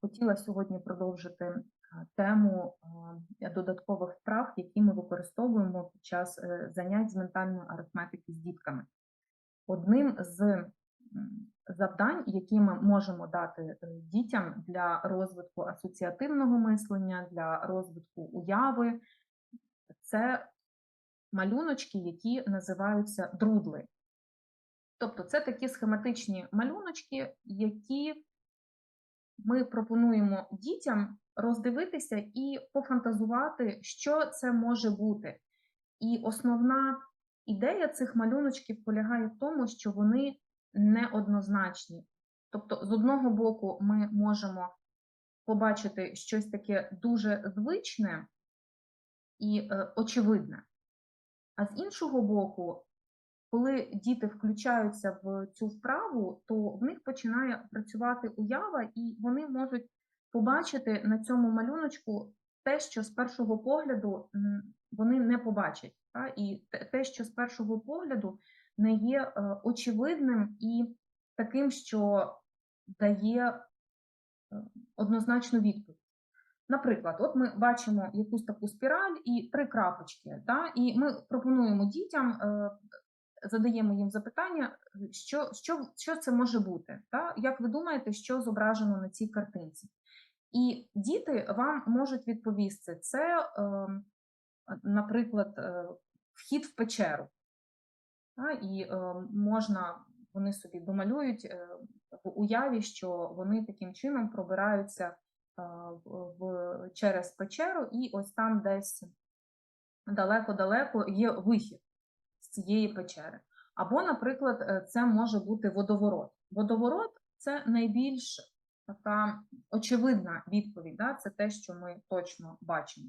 Хотіла сьогодні продовжити е, тему е, додаткових вправ, які ми використовуємо під час е, занять з ментальної арифметики з дітками. Одним з завдань, які ми можемо дати дітям для розвитку асоціативного мислення, для розвитку уяви, це малюночки, які називаються друдли. Тобто це такі схематичні малюночки, які ми пропонуємо дітям роздивитися і пофантазувати, що це може бути. І основна ідея цих малюночків полягає в тому, що вони неоднозначні. Тобто, з одного боку, ми можемо побачити щось таке дуже звичне і е, очевидне. А з іншого боку, коли діти включаються в цю вправу, то в них починає працювати уява, і вони можуть побачити на цьому малюночку те, що з першого погляду вони не побачать. та, І те- що з першого погляду не є е, очевидним і таким, що дає е, однозначну відповідь. Наприклад, от ми бачимо якусь таку спіраль і три крапочки, та, і ми пропонуємо дітям, е, задаємо їм запитання, що, що, що це може бути. Та? Як ви думаєте, що зображено на цій картинці? І діти вам можуть відповісти: це, е, наприклад, е, вхід в печеру. Та? І е, можна, вони собі домалюють е, в уяві, що вони таким чином пробираються е, в, через печеру, і ось там десь далеко-далеко є вихід цієї печери. Або, наприклад, е, це може бути водоворот. Водоворот це найбільш така очевидна відповідь, да? це те, що ми точно бачимо.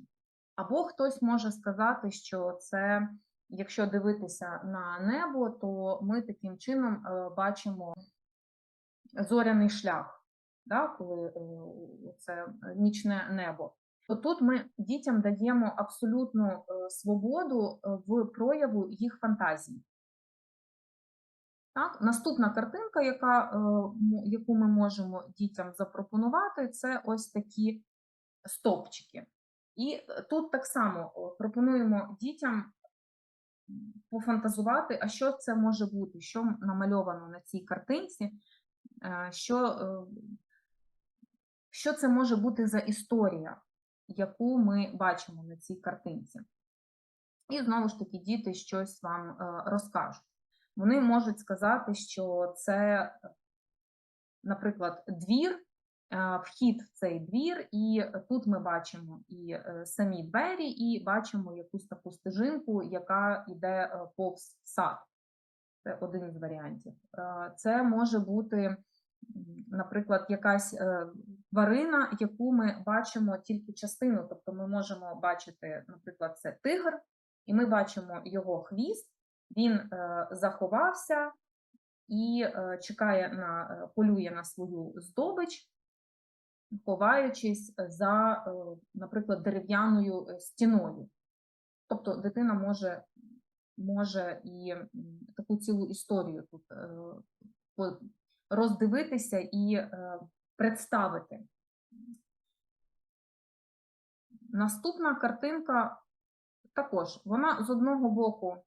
Або хтось може сказати, що це, якщо дивитися на небо, то ми таким чином е, бачимо зоряний шлях, да? коли е, це нічне небо. То тут ми дітям даємо абсолютну е, свободу е, в прояву їх фантазії. Так, наступна картинка, яка, е, яку ми можемо дітям запропонувати, це ось такі стовпчики. І е, тут так само пропонуємо дітям пофантазувати, а що це може бути, що намальовано на цій картинці, е, що, е, що це може бути за історія, яку ми бачимо на цій картинці. І знову ж таки діти щось вам е, розкажуть. Вони можуть сказати, що це, наприклад, двір, е, вхід в цей двір, і тут ми бачимо і е, самі двері, і бачимо якусь таку стежинку, яка йде повз сад. Це один з варіантів. Це може бути, наприклад, якась е, тварина, яку ми бачимо тільки частину. Тобто ми можемо бачити, наприклад, це тигр, і ми бачимо його хвіст, він е, заховався і е, чекає на полює на свою здобич, ховаючись за, наприклад, дерев'яною стіною. Тобто дитина може, може і таку цілу історію тут роздивитися і е, представити. Наступна картинка також, вона з одного боку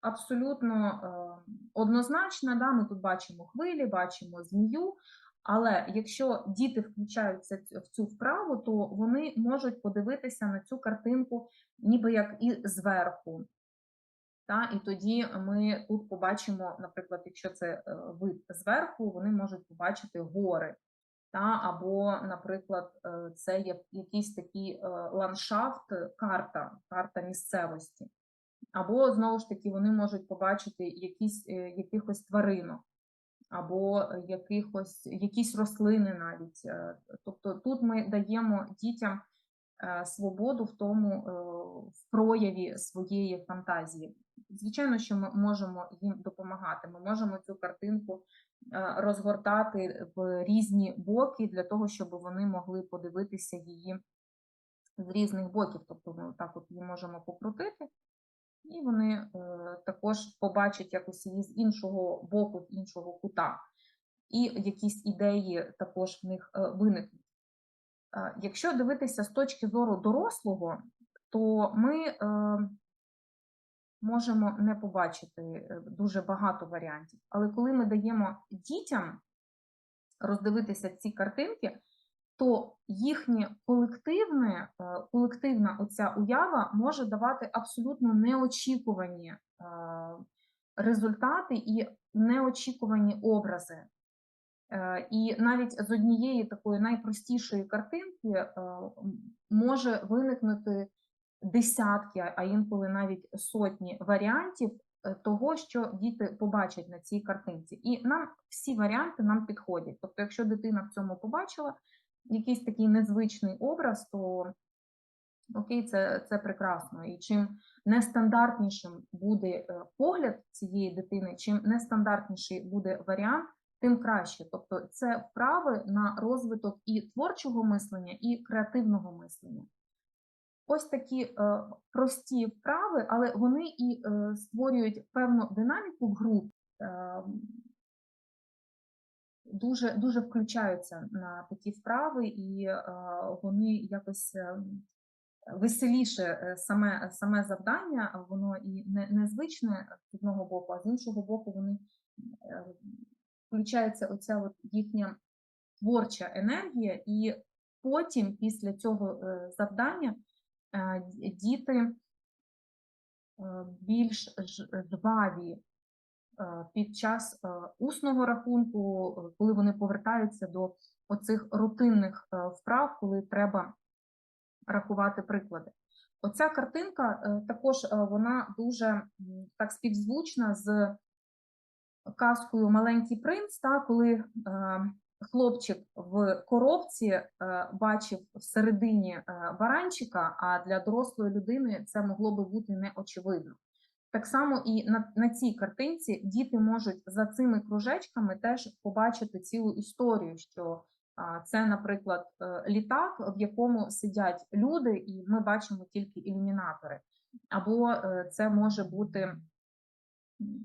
абсолютно е, однозначна. Да? Ми тут бачимо хвилі, бачимо змію. Але якщо діти включаються в цю вправу, то вони можуть подивитися на цю картинку ніби як і зверху. Та? І тоді ми тут побачимо, наприклад, якщо це е, вид зверху, вони можуть побачити гори. Та? Або, наприклад, е, це є якийсь такий е, ландшафт, карта, карта місцевості. Або, знову ж таки, вони можуть побачити якісь, якихось тваринок, або якихось, якісь рослини навіть. Тобто тут ми даємо дітям свободу в тому, е, в прояві своєї фантазії. Звичайно, що ми можемо їм допомагати. Ми можемо цю картинку е, розгортати в різні боки для того, щоб вони могли подивитися її з різних боків. Тобто ми так от її можемо покрутити, і вони е, також побачать якось її з іншого боку, з іншого кута. І якісь ідеї також в них е, виникнуть. Е, Якщо дивитися з точки зору дорослого, то ми е, можемо не побачити е, дуже багато варіантів. Але коли ми даємо дітям роздивитися ці картинки, то їхнє колективне, колективна оця уява може давати абсолютно неочікувані результати і неочікувані образи. І навіть з однієї такої найпростішої картинки е, може виникнути десятки, а інколи навіть сотні варіантів е, того, що діти побачать на цій картинці. І нам всі варіанти нам підходять. Тобто, якщо дитина в цьому побачила якийсь такий незвичний образ, то окей, це, це прекрасно. І чим нестандартнішим буде е, погляд цієї дитини, чим нестандартніший буде варіант, тим краще. Тобто, це вправи на розвиток і творчого мислення, і креативного мислення. Ось такі е, прості вправи, але вони і е, створюють певну динаміку в групі. Е, дуже, дуже включаються на такі вправи, і е, вони якось е, веселіше е, саме, саме завдання, воно і не, незвичне з одного боку, а з іншого боку, вони включається оця от їхня творча енергія, і потім, після цього е, завдання, е, діти е, більш жваві під час усного рахунку, коли вони повертаються до оцих рутинних вправ, коли треба рахувати приклади. Оця картинка також вона дуже так співзвучна з казкою Маленький принц, та, коли е, хлопчик в коробці е, бачив всередині е, баранчика, а для дорослої людини це могло би бути неочевидно. Так само і на, на цій картинці діти можуть за цими кружечками теж побачити цілу історію, що це, наприклад, літак, в якому сидять люди, і ми бачимо тільки ілюмінатори. Або це може бути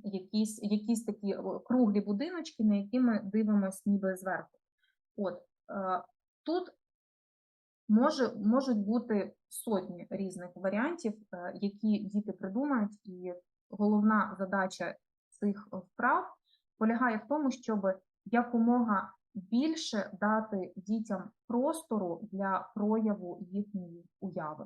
якісь, якісь такі круглі будиночки, на які ми дивимося ніби зверху. От е, тут може, можуть бути сотні різних варіантів, е, які діти придумають, і головна задача цих вправ полягає в тому, щоб якомога більше дати дітям простору для прояву їхньої уяви.